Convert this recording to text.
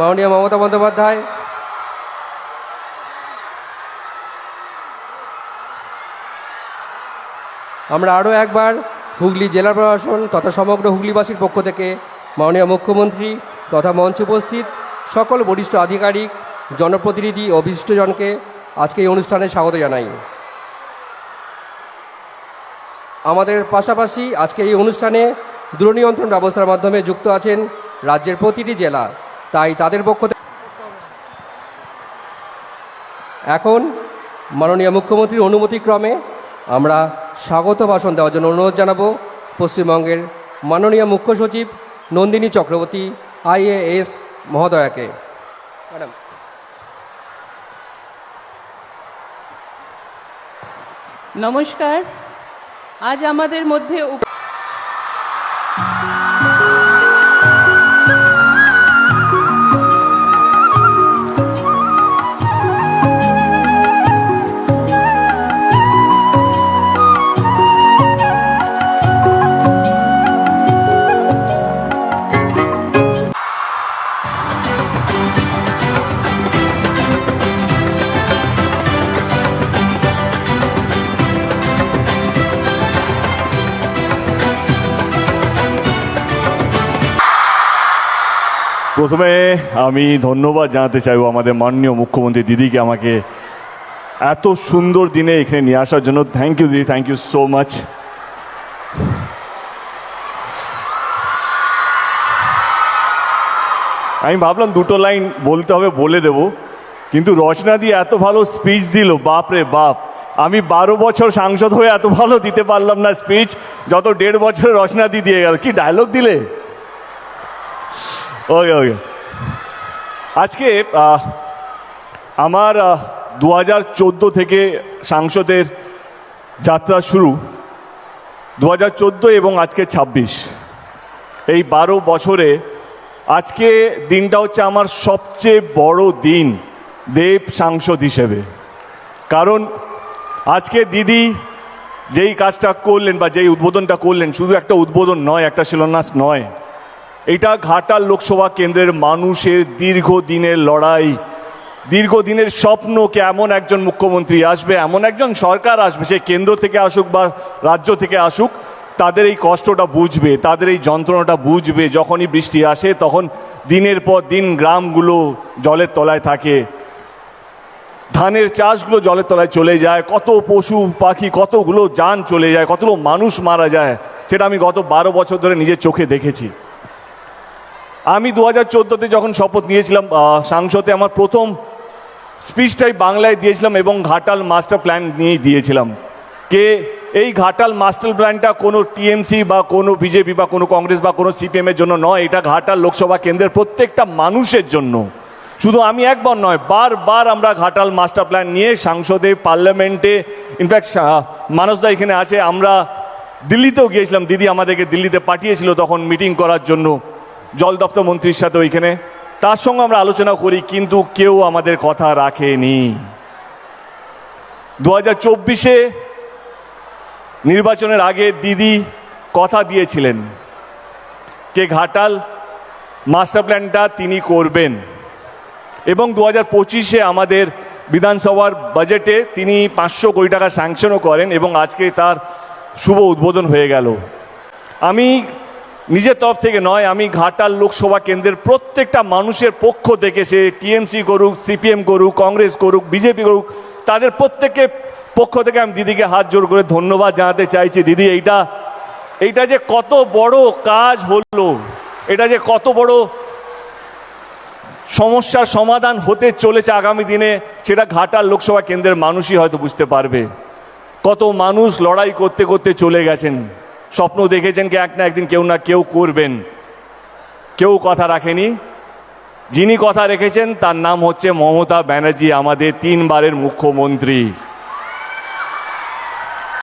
মাননীয় মমতা বন্দ্যোপাধ্যায়। আমরা আরও একবার হুগলি জেলা প্রশাসন তথা সমগ্র হুগলিবাসীর পক্ষ থেকে মাননীয় মুখ্যমন্ত্রী তথা মঞ্চ উপস্থিত সকল বরিষ্ঠ আধিকারিক, জনপ্রতিনিধি ও বিশিষ্টজনকে আজকে এই অনুষ্ঠানে স্বাগত জানাই। আমাদের পাশাপাশি আজকে এই অনুষ্ঠানে দূরনিয়ন্ত্রণ ব্যবস্থার মাধ্যমে যুক্ত আছেন রাজ্যের প্রতিটি জেলা। তাই তাদের পক্ষ এখন মাননীয় মুখ্যমন্ত্রীর অনুমতিক্রমে আমরা স্বাগত ভাষণ দেওয়ার জন্য অনুরোধ জানাব। পশ্চিমবঙ্গের মাননীয় মুখ্য সচিব Nandini Chakraborty I A S মহোদয়াকে। Madam. নমস্কার। আজ আমাদের মধ্যে প্রথমে আমি ধন্যবাদ জানাতে চাইব আমাদের মাননীয় মুখ্যমন্ত্রী দিদিকে আমাকে এত সুন্দর দিনে এখানে নিয়ে আসার জন্য। থ্যাংক ইউ দিদি থ্যাংক ইউ সো মাচ আমি ভাবলাম দুটো লাইন বলতে হবে, বলে দেব। কিন্তু রচনা দিয়ে এত ভালো স্পিচ দিল বাপ রে বাপ। আমি বারো বছর সাংসদ হয়ে এত ভালো দিতে পারলাম না স্পিচ যত দেড় বছর রচনা দিয়ে দিয়ে গেল। কি ডায়লগ দিলে? ওকে ওকে আজকে আমার দু হাজার চোদ্দ থেকে সাংসদের যাত্রা শুরু দু হাজার চোদ্দ এবং আজকে ছাব্বিশ। এই বারো বছরে আজকে দিনটা হচ্ছে আমার সবচেয়ে বড় দিন দেব সাংসদ হিসেবে। কারণ আজকে দিদি যেই কাজটা করলেন বা যেই উদ্বোধনটা করলেন শুধু একটা উদ্বোধন নয়, একটা শিলান্যাস নয় এটা ঘাটাল লোকসভা কেন্দ্রের মানুষের দীর্ঘদিনের লড়াই। দীর্ঘদিনের স্বপ্নকে এমন একজন মুখ্যমন্ত্রী আসবে, এমন একজন সরকার আসবে, সে কেন্দ্র থেকে আসুক বা রাজ্য থেকে আসুক, তাদের এই কষ্টটা বুঝবে, তাদের এই যন্ত্রণাটা বুঝবে। যখনই বৃষ্টি আসে, তখন দিনের পর দিন গ্রামগুলো জলের তলায় থাকে। ধানের চাষগুলো জলের তলায় চলে যায়, কত পশু পাখি, কতগুলো যান চলে যায়, কতগুলো মানুষ মারা যায়, সেটা আমি গত বারো বছর ধরে নিজের চোখে দেখেছি। আমি দু হাজার চোদ্দোতে যখন শপথ নিয়েছিলাম সাংসদে আমার প্রথম স্পিচটাই বাংলায় দিয়েছিলাম এবং ঘাটাল মাস্টার প্ল্যান নিয়েই দিয়েছিলাম। কে এই ঘাটাল মাস্টার প্ল্যানটা কোনো টিএমসি বা কোনো বিজেপি বা কোনো কংগ্রেস বা কোনো সিপিএমের জন্য নয়, এটা ঘাটাল লোকসভা কেন্দ্রের প্রত্যেকটা মানুষের জন্য। শুধু আমি একবার নয়, বারবার আমরা ঘাটাল মাস্টার প্ল্যান নিয়ে সাংসদে, পার্লামেন্টে ইনফ্যাক্ট মানসদা এখানে আছে, আমরা দিল্লিতেও গিয়েছিলাম, দিদি আমাদেরকে দিল্লিতে পাঠিয়েছিল তখন মিটিং করার জন্য। জল দপ্তর মন্ত্রীর সাথে ওইখানে। তার সঙ্গে আমরা আলোচনা করি, কিন্তু কেউ আমাদের কথা রাখেনি। দু হাজার চব্বিশে নির্বাচনের আগে দিদি কথা দিয়েছিলেন, কে ঘাটাল মাস্টার প্ল্যানটা তিনি করবেন। এবং দু হাজার পঁচিশে আমাদের বিধানসভার বাজেটে তিনি পাঁচশো কোটি টাকা স্যাংশনও করেন এবং আজকে তার শুভ উদ্বোধন হয়ে গেল। আমি নিজের তরফ থেকে নয়, আমি ঘাটাল লোকসভা কেন্দ্রের প্রত্যেকটা মানুষের পক্ষ থেকে সে টিএমসি করুক, সিপিএম করুক, কংগ্রেস করুক, বিজেপি করুক, তাদের প্রত্যেকের পক্ষ থেকে আমি দিদিকে হাত জোর করে ধন্যবাদ জানাতে চাইছি। দিদি, এইটা এইটা যে কত বড় কাজ হলো, এটা যে কত বড় সমস্যার সমাধান হতে চলেছে আগামী দিনে, সেটা ঘাটাল লোকসভা কেন্দ্রের মানুষই হয়তো বুঝতে পারবে। কত মানুষ লড়াই করতে করতে চলে গেছেন। স্বপ্ন দেখেছেন কি, এক না একদিন কেউ না কেউ করবেন। কেউ কথা রাখেনি। যিনি কথা রেখেছেন, তার নাম হচ্ছে মমতা ব্যানার্জি, আমাদের তিনবারের মুখ্যমন্ত্রী।